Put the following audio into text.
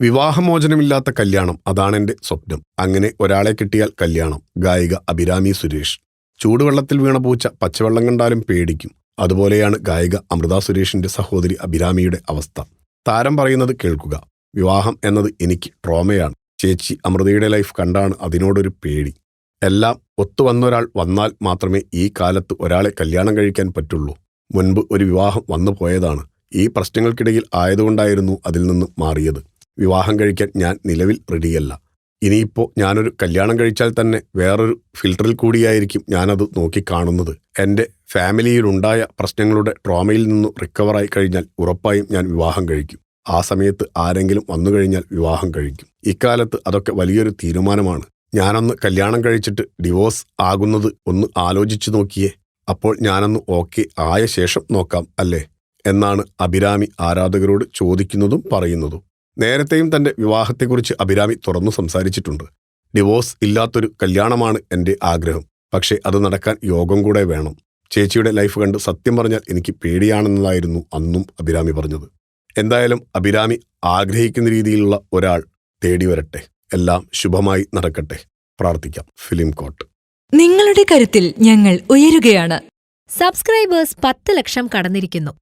വിവാഹമോചനമില്ലാത്ത കല്യാണം അതാണ് അതാണെന്റെ സ്വപ്നം. അങ്ങനെ ഒരാളെ കിട്ടിയാൽ കല്യാണം. ഗായിക അഭിരാമി സുരേഷ്. ചൂടുവെള്ളത്തിൽ വീണ പൂച്ച പച്ചവെള്ളം കണ്ടാലും പേടിക്കും. അതുപോലെയാണ് ഗായിക അമൃത സുരേഷിന്റെ സഹോദരി അഭിരാമിയുടെ അവസ്ഥ. താരം പറയുന്നത് കേൾക്കുക. വിവാഹം എന്നത് എനിക്ക് ട്രോമയാണ്. ചേച്ചി അമൃതയുടെ ലൈഫ് കണ്ടാണ് അതിനോടൊരു പേടി. എല്ലാം ഒത്തുവന്നൊരാൾ വന്നാൽ മാത്രമേ ഈ കാലത്ത് ഒരാളെ കല്യാണം കഴിക്കാൻ പറ്റുള്ളൂ. മുൻപ് ഒരു വിവാഹം വന്നു പോയതാണ്. ഈ പ്രശ്നങ്ങൾക്കിടയിൽ ആയതുകൊണ്ടായിരുന്നു അതിൽ നിന്ന് മാറിയത്. വിവാഹം കഴിക്കാൻ ഞാൻ നിലവിൽ റെഡിയല്ല ഇനിയിപ്പോൾ ഞാനൊരു കല്യാണം കഴിച്ചാൽ തന്നെ വേറൊരു ഫിൽട്ടറിൽ കൂടിയായിരിക്കും ഞാനത് നോക്കിക്കാണുന്നത്. എന്റെ ഫാമിലിയിലുണ്ടായ പ്രശ്നങ്ങളുടെ ട്രോമയിൽ നിന്ന് റിക്കവറായി കഴിഞ്ഞാൽ ഉറപ്പായും ഞാൻ വിവാഹം കഴിക്കും. ആ സമയത്ത് ആരെങ്കിലും വന്നു കഴിഞ്ഞാൽ വിവാഹം കഴിക്കും. ഇക്കാലത്ത് അതൊക്കെ വലിയൊരു തീരുമാനമാണ്. ഞാനൊന്ന് കല്യാണം കഴിച്ചിട്ട് ഡിവോഴ്സ് ആകുന്നത് ഒന്ന് ആലോചിച്ചു നോക്കിയേ. അപ്പോൾ ഞാനൊന്ന് ഓക്കെ ആയ ശേഷം നോക്കാം അല്ലേ? എന്നാണ് അഭിരാമി ആരാധകരോട് ചോദിക്കുന്നതും പറയുന്നതും. നേരത്തെയും തന്റെ വിവാഹത്തെക്കുറിച്ച് അഭിരാമി തുറന്നു സംസാരിച്ചിട്ടുണ്ട്. ഡിവോഴ്സ് ഇല്ലാത്തൊരു കല്യാണമാണ് എന്റെ ആഗ്രഹം. പക്ഷേ അത് നടക്കാൻ യോഗം കൂടെ വേണം. ചേച്ചിയുടെ ലൈഫ് കണ്ട് സത്യം പറഞ്ഞാൽ എനിക്ക് പേടിയാണെന്നതായിരുന്നു അന്നും അഭിരാമി പറഞ്ഞത്. എന്തായാലും അഭിരാമി ആഗ്രഹിക്കുന്ന രീതിയിലുള്ള ഒരാൾ തേടി വരട്ടെ. എല്ലാം ശുഭമായി നടക്കട്ടെ. പ്രാർത്ഥിക്കാം. ഫിലിം കോട്ട്. നിങ്ങളുടെ കരുത്തിൽ ഞങ്ങൾ ഉയരുകയാണ്. സബ്സ്ക്രൈബേഴ്സ് പത്ത് ലക്ഷം കടന്നിരിക്കുന്നു.